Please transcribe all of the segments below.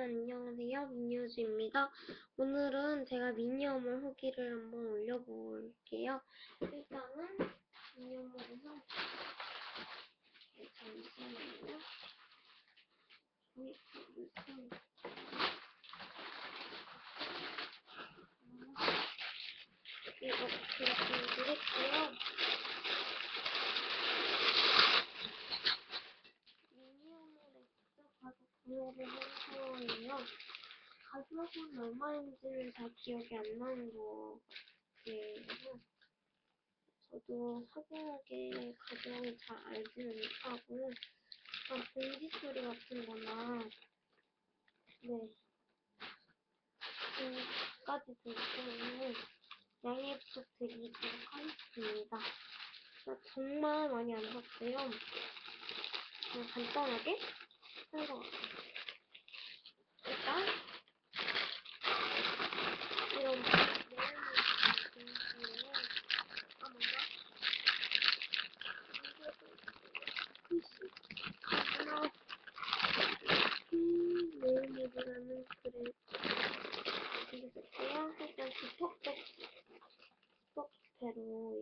네, 안녕하세요. 민유주입니다. 오늘은 제가 미니어물 후기를 한번 올려볼게요. 일단은 미니어물에서 네, 잠시만요. 네, 무슨 이거 보여드릴게요. 미니어물에 직접 구매를 한 거예요. 가격은 얼마인지는 잘 기억이 안 나는 거 같아요. 저도 확인하게 가격을 잘 알지는 못하고, 약간 봉지 소리 같은 거나, 네. 들기 때문에 양해 부탁드리도록 하겠습니다. 저 정말 많이 안 샀어요. 그냥 간단하게 산것 같아요. Oh.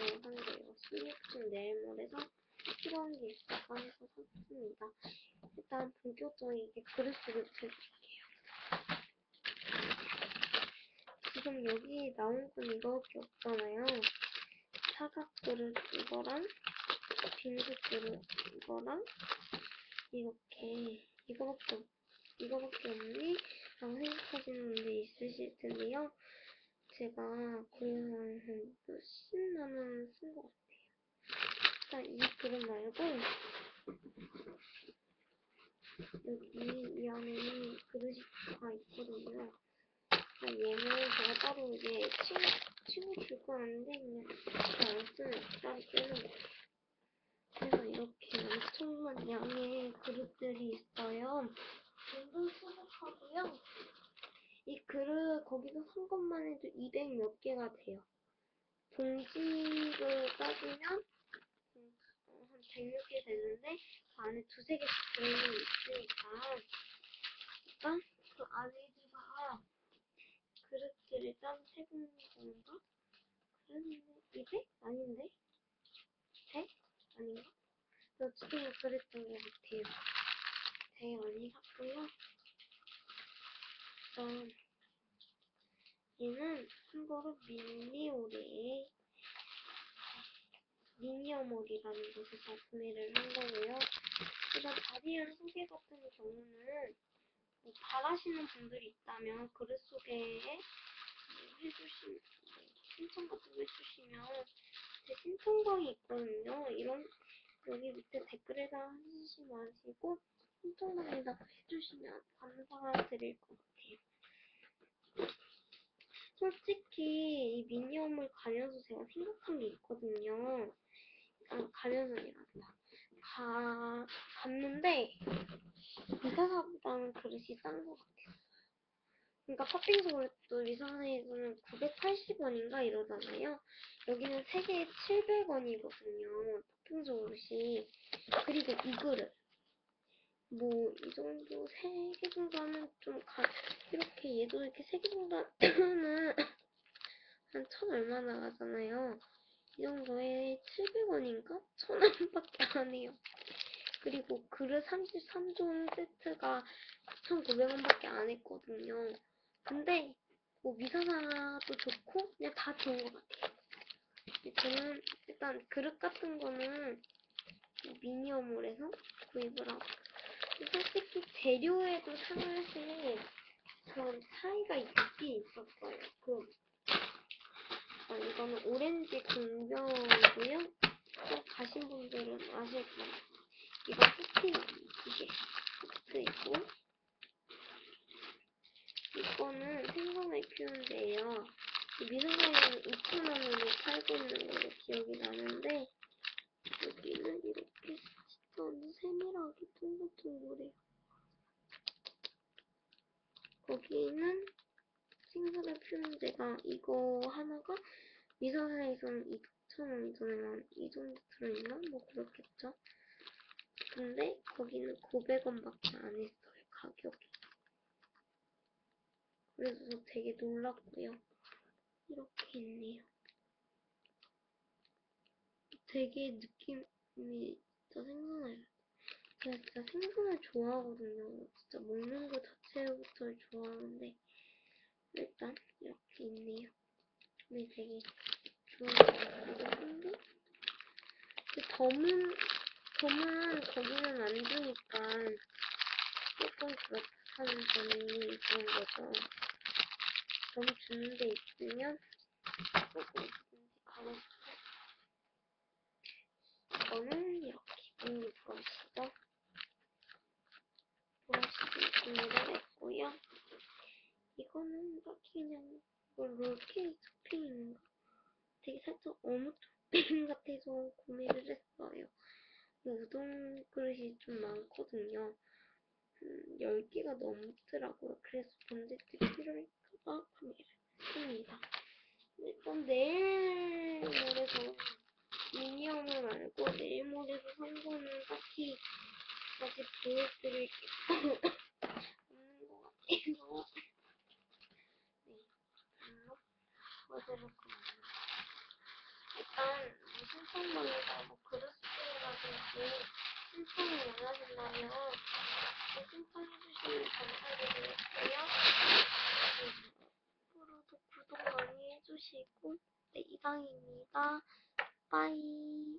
거예요. 16층 네일몰에서 필요한 게 있어서 해서 샀습니다. 일단 본격적이게 그릇부터 해볼게요. 지금 여기 나온 건 이거밖에 없잖아요. 사각 그릇 이거랑 빙수 그릇 이거랑 이렇게 이거밖에 없, 이거밖에 없니? 라고 생각하시는 분들 있으실 텐데요. 제가 거의 한 몇십 만 원 쓴 것 같아요. 일단 이 그릇 말고 여기 이 안에 그릇이 다 있거든요. 일단 얘는 제가 따로 이제 친구, 친구 줄 거는데 그냥 안 쓰는 따로 거예요. 그래서 이렇게 엄청난 양의 그릇들이 있어요. 완전 수북하고요. 이 그릇 거기서 산 것만 해도 200 몇 개가 돼요. 봉지를 따지면 한 106개 되는데 그 안에 두세 개씩 들어있는 게 있으니까 일단 그 안에다가 그릇들을 짠 세분 건가? 그랬는데 200? 아닌데? 100? 아닌가? 어떻게 그랬던 것 같아요. 되게 많이 샀고요. 일단 얘는 참고로 밀리오레 미니어몰이라는 곳에서 구매를 한 거고요. 일단 바디언 소개 같은 경우는 뭐 바라시는 분들이 있다면 그릇 해주신 뭐 신청 같은 거 해주시면 제 신청방이 있거든요. 이런 여기 밑에 댓글에다 해주시지 마시고 신청방에다가 해주시면 감사드릴 것 같아요. 솔직히 이 미니어물 가면서 제가 생각한 게 있거든요. 아, 가면은 아니란다. 가, 갔는데 미사사보다는 그릇이 싼 것 같아요. 그러니까 팥빙수 그릇도 미사사에서는 980원인가 이러잖아요. 여기는 3개에 700원이거든요. 팥빙수 그릇이. 그리고 이 그릇. 뭐, 이 정도, 3개 정도 하면 좀 가, 이렇게 얘도 이렇게 3개 정도 하면은 한 천 얼마 나가잖아요. 이 정도에 700원인가? 천 원밖에 안 해요. 그리고 그릇 33종 세트가 9,900원밖에 안 했거든요. 근데 뭐 미사사도 좋고 그냥 다 좋은 것 같아요. 저는 일단 그릇 같은 거는 미니어몰에서 구입을 하고 솔직히 재료에도 상하신 그런 차이가 있긴 있었어요. 그, 아, 이거는 오렌지 금병이고요. 꼭 가신 분들은 아실 거예요. 이거 포트예요. 이게 포트 있고 이거는 생선을 키운데요. 미생물은 2,000원으로 팔고 있는 걸로 기억이 나는데 여기는 이렇게 친구래요. 거기는 생선의 표현제가 이거 하나가 미사사에서는 2,000원 이전에만 이 정도 들어있나? 뭐 그렇겠죠? 근데 거기는 900원밖에 안 했어요, 가격이. 그래서 저 되게 놀랐고요. 이렇게 있네요. 되게 느낌이 진짜 생생해요. 제가 진짜 생선을 좋아하거든요. 진짜 먹는 거 자체부터 좋아하는데 일단 이렇게 있네요. 근데 되게 좋은 것 같기도 한데 덤은 덤은 거기는 안 주니까 조금 그렇다는 점이 좋은 거죠. 덤 주는 데 있으면 조금 가고 싶어. 이거는 이렇게 언니 브러쉬죠. 브러쉬 준비를 했고요. 이거는 딱히 그냥 뭐 롤케이크 토핑인가? 되게 살짝 어묵 토핑 같아서 구매를 했어요. 우동 그릇이 좀 많거든요. 음, 10개가 넘더라고요. 그래서 번제트 필요할까봐 구매를 했습니다. 일단 내일 모레도 미니언을 말고 내일 모레도 산 거는 딱히 아직 보여드릴 게없는 것 같아서 네, 별로 보여드릴 건 없네요. 일단 뭐 신청번호가 뭐 그릇수라든지 신청을 원하신다면 뭐 신청해주시면 감사드리겠고요. 앞으로도 구독 많이 해주시고 네, 이상입니다. 빠이